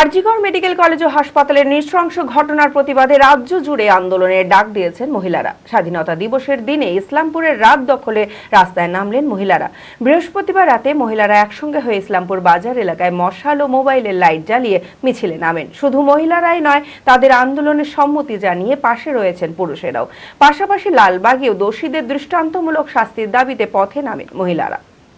আরজিগড় medical college ও হাসপাতালের নৃশংস ঘটনার প্রতিবাদে রাজ্য জুড়ে আন্দোলনের ডাক দিয়েছেন মহিলারা। স্বাধীনতা দিবসের দিনে ইসলামপুরের রাত দখলে রাস্তায় নামলেন মহিলারা। বৃহস্পতিবার রাতে মহিলারা একসঙ্গে হয়ে ইসলামপুর বাজার এলাকায় মশাল ও মোবাইলের লাইট জ্বালিয়ে মিছিলে নামেন। শুধু মহিলারাই নয়, তাদের আন্দোলনের সম্মতি জানিয়ে পাশে রয়েছেন পুরুষেরাও। পাশাপাশি লালবাগেও দোষীদের দৃষ্টান্তমূলক শাস্তির দাবিতে পথে নামেন মহিলারা।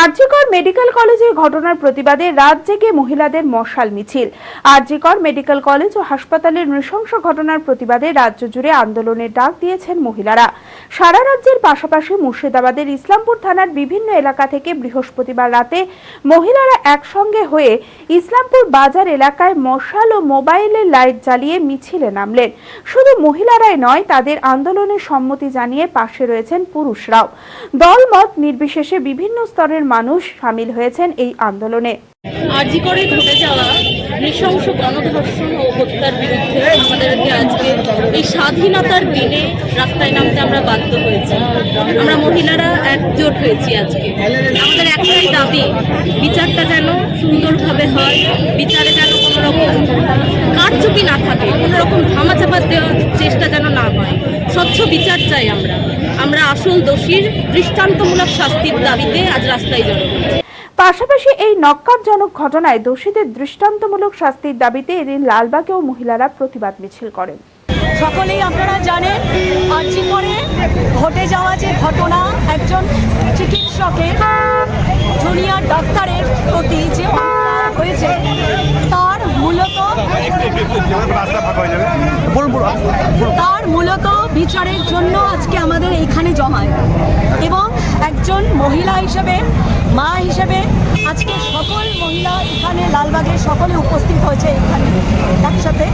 RG Kar medical কলেজের ঘটনার প্রতিবাদে রাত জেগে মহিলাদের মশাল মিছিল। আরজিকর মেডিকেল কলেজ ও হাসপাতালের নৃশংস ঘটনার প্রতিবাদে রাজ্য জুড়ে আন্দোলনের ডাক দিয়েছেন মহিলারা। সারা রাজ্যের পাশাপাশি মুর্শিদাবাদের ইসলামপুর থানার বিভিন্ন এলাকা থেকে বৃহস্পতিবার রাতে মহিলারা একসঙ্গে হয়ে ইসলামপুর বাজার এলাকায় মশাল ও মোবাইলের লাইট জ্বালিয়ে মিছিলে নামলেন। শুধু মহিলারাই নয়, তাদের আন্দোলনের সম্মতি জানিয়ে পাশে রয়েছেন পুরুষরাও। দলমত নির্বিশেষে বিভিন্ন স্তরের মানুষ সামিল হয়েছেন এই আন্দোলনে। আজি করে ঘটে যাওয়া নৃশংস গণধর্ষণ ও হত্যার বিরুদ্ধে আমাদেরকে আজকে এই স্বাধীনতার দিনে রাস্তায় নামতে আমরা বাধ্য হয়েছি। আমরা মহিলারা একজোট হয়েছি আজকে। আমাদের একটাই দাবি। বিচারটা যেন সুন্দরভাবে হয় বিচারে যেন কোনো রকম কারচুপি না থাকে কোনো রকম ধামাচাপা দেওয়ার চেষ্টা যেন না হয়। স্বচ্ছ বিচার চাই আমরা। আমরা আসল দোষীর দৃষ্টান্তমূলক শাস্তির দাবিতে আজ রাস্তায় জড়ো হয়েছি। পাশাপাশি এই নক্কারজনক ঘটনায় দোষীদের দৃষ্টান্তমূলক শাস্তির দাবিতে এদিন লালবাগেও মহিলারা প্রতিবাদ মিছিল করেন। সকলেই আপনারা জানেন আর্জি করে ঘটে যাওয়া যে ঘটনা একজন চিকিৎসকের জুনিয়র ডাক্তারের প্রতি যে হয়েছে তার মূলত তার মূলত বিচারের জন্য আজকে আমাদের এইখানে জমায় একজন মহিলা হিসেবে, মা হিসেবে। আজকে সকল মহিলা এখানে লালবাগের সকলে উপস্থিত হয়েছে এখানে একসাথে,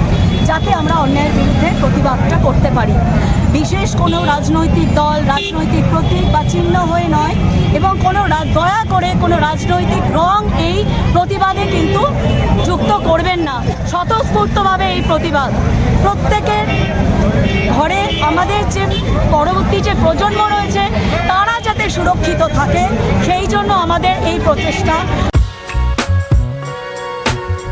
যাতে আমরা অন্যায়ের বিরুদ্ধে প্রতিবাদটা করতে পারি। বিশেষ কোনো রাজনৈতিক দল, রাজনৈতিক প্রতীক বা চিহ্ন হয়ে নয়, এবং কোনো দয়া করে কোনো রাজনৈতিক রং এই প্রতিবাদে কিন্তু যুক্ত করবেন না। স্বতঃস্ফূর্তভাবে এই প্রতিবাদ। প্রত্যেকের ঘরে আমাদের যে পরবর্তী যে প্রজন্ম রয়েছে সুরক্ষিত থাকে। সেই জন্য আমাদের এই প্রচেষ্টা